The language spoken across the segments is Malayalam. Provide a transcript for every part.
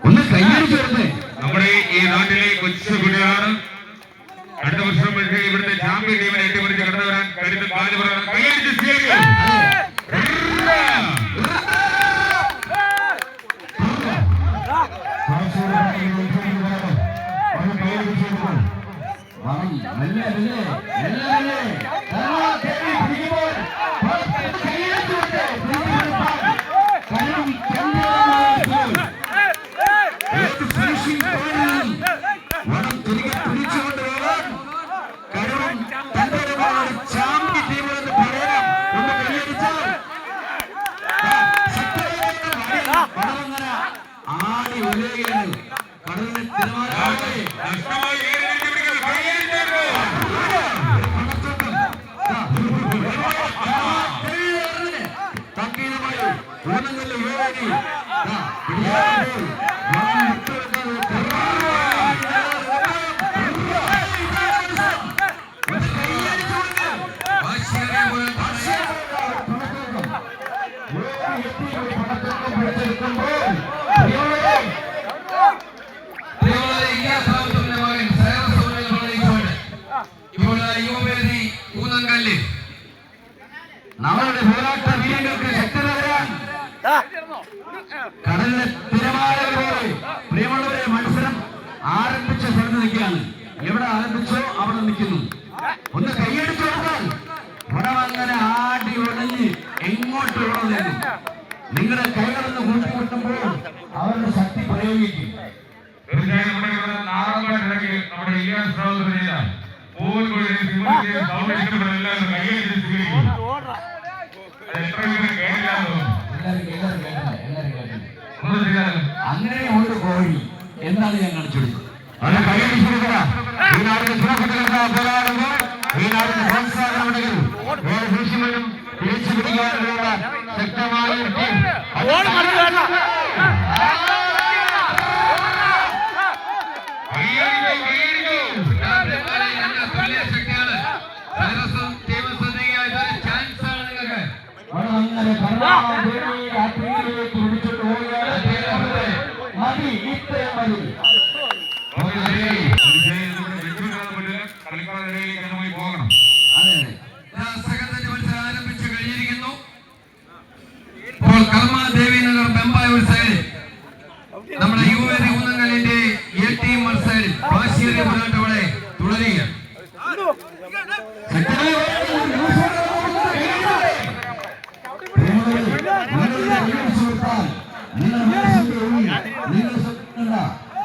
ഒന്ന് കയ്യടിച്ചു വരുന്നേ നമ്മുടെ ഈ നാട്ടിലെ കൊച്ചു കുട്ടികളാണ് അടുത്ത വർഷം ഇവിടുത്തെ ചാമ്പ്യൻ ടീമിനെ എട്ടിമറിച്ച് കടന്നു വരാൻ കരുത്ത് കാൽ പറയണം കൈയടിച്ച് നല്ല നല്ല മെല്ലെ തിരിച്ചുകൊണ്ട് പോകാൻ കാരണം തന്റെ ഒരുപാട് ചാമ്പ്യൻ ടീമുകളെന്ന് പറയാം ഒന്ന് കൈയടിച്ചാൽ കടലങ്ങന ആടി ഉലയുകയാണ് കടലിന്റെ തിരുമാനമായി Yeah! നമ്മളുടെ പോരാട്ട വീരങ്ങൾക്ക് ശക്തി പകരാൻ കടലിലെ തിരമാലകളോട് പ്രിയമുള്ളവരെ മത്സരം ആരംഭിച്ച സ്ഥലത്ത് നിൽക്കുകയാണ്. എവിടെ ആരംഭിച്ചോ അവിടെ നിൽക്കുന്നു. ഒന്ന് കൈയടിച്ചു പടം അങ്ങനെ ആടി ഉടഞ്ഞ് എങ്ങോട്ട് ഉടനേക്കും നിങ്ങളുടെ കൈകളൊന്ന് കൂട്ടിമുട്ടുമ്പോൾ അവരുടെ ശക്തി പ്രയോഗിക്കും. അങ്ങനെ ഒരു പോയി. എന്നാണ് ഞാൻ കാണിച്ചത് ശക്തമായ അങ്ങനെ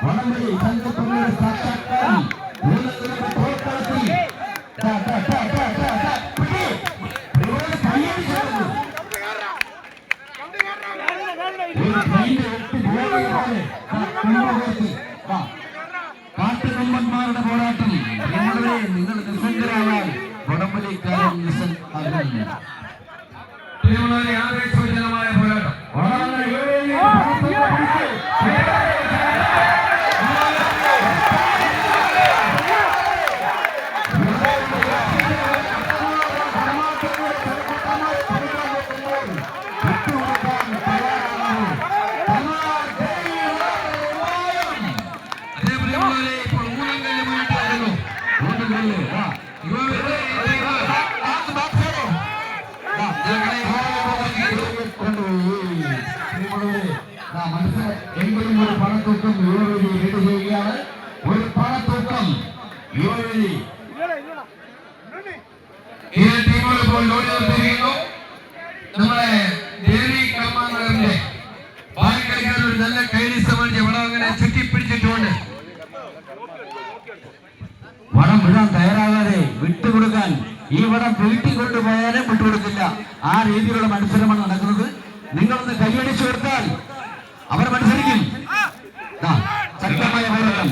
வளமுறை தங்க பொண்ணோட சாட்சாத்காரி உலகின் தோற்காசி டா டா டா எங்கேயும் ஒரு பணத்தூக்கம் யுவவெளி ரெண்டு செய்கிறார்கள் ஒரு பணத்தூக்கம் யுவவெளி இரு டீமோடு போல் ஓடி வந்திருக்கிறோம் நம்ம தேவி கம்மாங்கிலிருந்து பால் கிடைக்கிற ஒரு நல்ல கைலி சமாளிச்சு விடாங்கன்னு சுற்றி பிடிச்சிட்டு ஒன்று വടം വിടാൻ തയ്യാറാകാതെ വിട്ടുകൊടുക്കാൻ ഈ വടം വീട്ടിൽ കൊണ്ടുപോയാലും വിട്ടുകൊടുക്കില്ല. ആ രീതിയിലുള്ള മത്സരമാണ് നടക്കുന്നത്. നിങ്ങളൊന്ന് കൈയടിച്ചു കൊടുത്താൽ അവർ മത്സരിക്കും. ശക്തമായ പോരാട്ടം